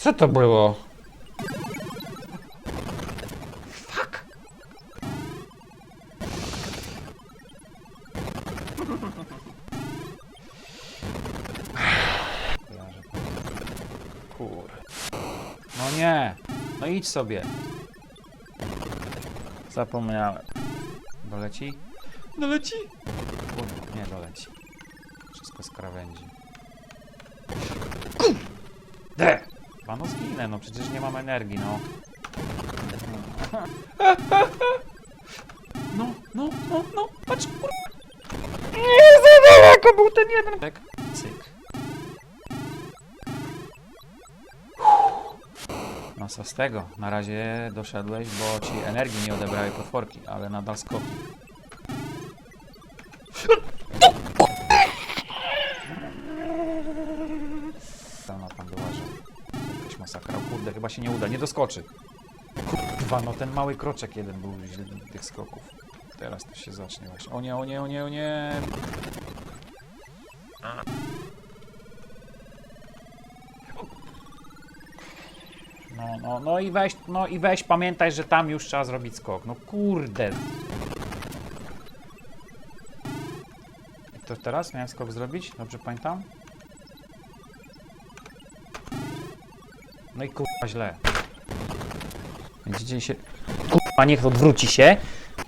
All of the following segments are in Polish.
Co to było? Fuck. Kur. No nie. No idź sobie. Zapomniałem. Doleci? Doleci? Kurde, nie doleci. Wszystko z krawędzi. Kurde! Panu zginę, no przecież nie mam energii, no. No, no, no, no, patrz, kurwa. Nie, za daleko był ten jeden. Tak, cyk. No co z tego? Na razie doszedłeś, bo ci energii nie odebrały potworki, ale nadal skoki. Chyba się nie uda, nie doskoczy. Kurwa, no ten mały kroczek jeden był źle tych skoków. Teraz to się zacznie właśnie. O nie, o nie, o nie, o nie. No, no, no i weź, no i weź, pamiętaj, że tam już trzeba zrobić skok. No kurde. To teraz miałem skok zrobić? Dobrze pamiętam? No i kurwa źle. Widzicie się... Kurwa, niech odwróci się.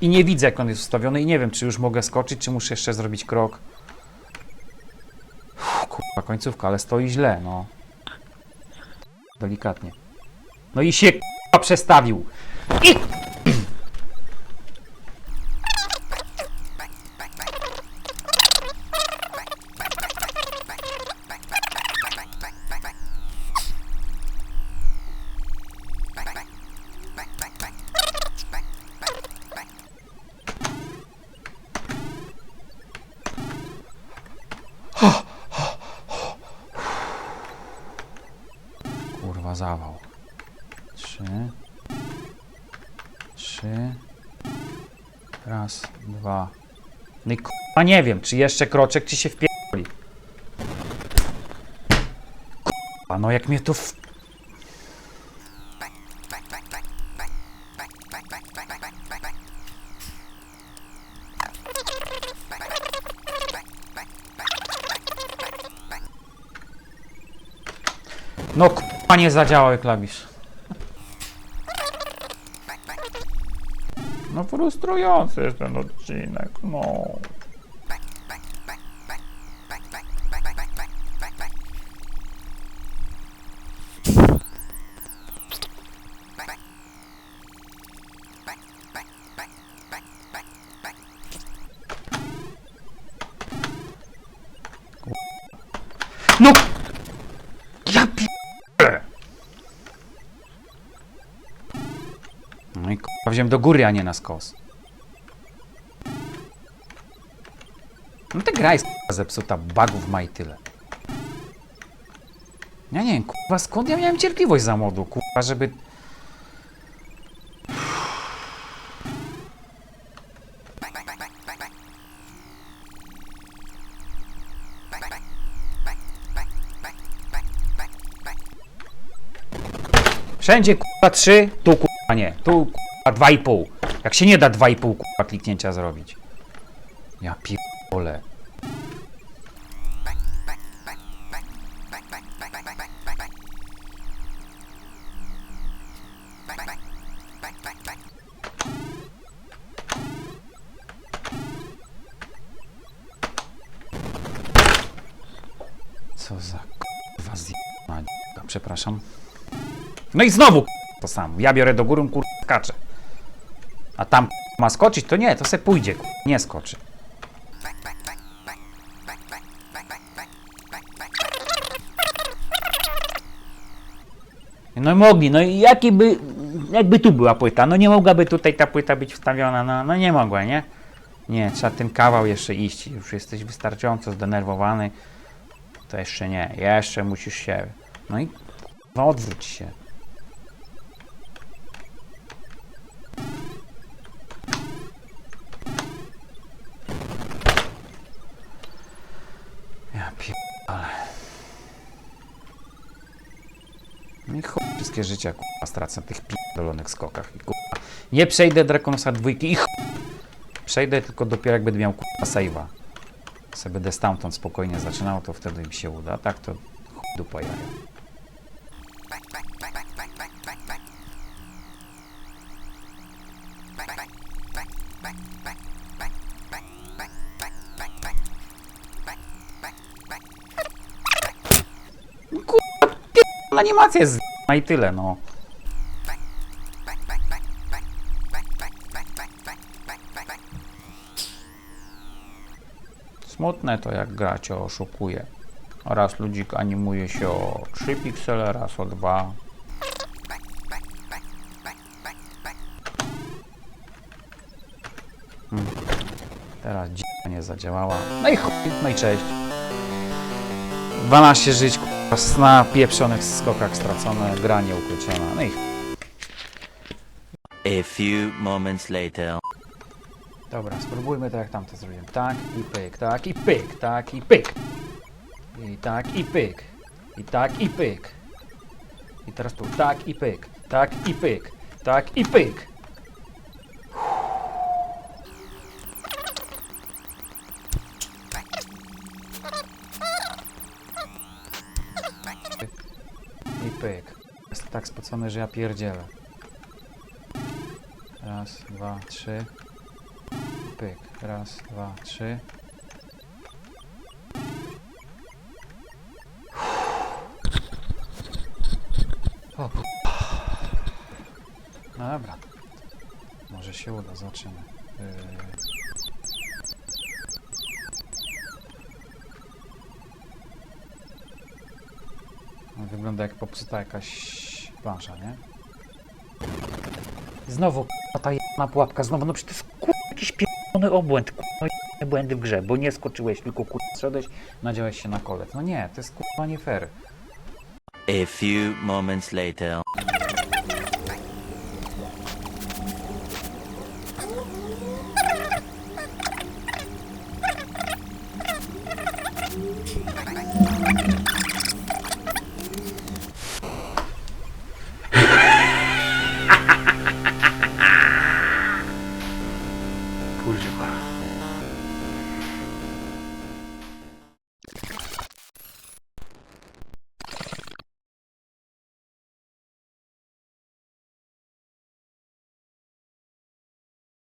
I nie widzę, jak on jest ustawiony i nie wiem, czy już mogę skoczyć, czy muszę jeszcze zrobić krok. Uff, Kurwa, końcówka, ale stoi źle, no. Delikatnie. No i się kurwa przestawił. I... zawał. Trzy. Trzy. Raz, dwa. No i kurwa nie wiem, czy jeszcze kroczek, czy się wpierdoli. Kurwa, no jak mnie to w... No kurwa nie zadziałał klawisz. No frustrujący jest ten odcinek, no. No! Wziąłem do góry, a nie na skos. No ta gra jest zepsuta, bugów ma i tyle. Ja nie wiem, kurwa, skąd ja miałem cierpliwość za młodu, kurwa, żeby... Wszędzie kurwa 3, tu kurwa nie. Tu kurwa 2,5. Jak się nie da 2,5 kurwa kliknięcia zrobić. Ja pierdolę. Co za kurwa zjebana. Przepraszam. No i znowu to samo. Ja biorę do góry, kur... skaczę. A tam ma skoczyć, to nie, to se pójdzie, nie skoczy. No mogli, no i jaki by, jakby tu była płyta, no nie mogłaby tutaj ta płyta być wstawiona, no, no nie mogła, nie? Nie, trzeba ten kawał jeszcze iść, już jesteś wystarczająco zdenerwowany, to jeszcze nie, jeszcze musisz się, no i no odwróć się. Pierdolę. No i chuj, wszystkie życia kurwa stracę na tych pierdolonych skokach i. Nie przejdę Draconusa dwójki i. Przejdę tylko dopiero jak będę miał kurwa save'a. Se będę stamtąd spokojnie zaczynał, to wtedy mi się uda. Tak to chuj dupa jaja. Animacja jest i tyle, no. Smutne to jak gra cię oszukuje. Raz ludzik animuje się o 3 piksele, raz o 2. Hmm. Teraz dzika nie zadziałała. No i chuj, no i cześć. 12 żyć na pieprzonych skokach stracone, gra nieukończona. No i. A few moments later. Dobra, spróbujmy tak jak tamto zrobiłem. Tak i pyk, tak i pyk, tak i pyk. I tak i pyk. I tak i pyk. I teraz tu tak i pyk, tak i pyk, tak i pyk. Tak spocony, że ja pierdzielę. Raz, dwa, trzy. Pyk. Raz, dwa, trzy. O, no dobra. Może się uda, zobaczymy. Yy... Wygląda jak popsuta jakaś plansza, nie? Znowu ta jedna pułapka, znowu, no przecież to jest jakiś pierdolony obłęd, błędy w grze, bo nie skoczyłeś, tylko k***a, szedłeś, nadziałeś się na kolec. No nie, to jest k***a nie fair. A few moments later. 보여줄 거야.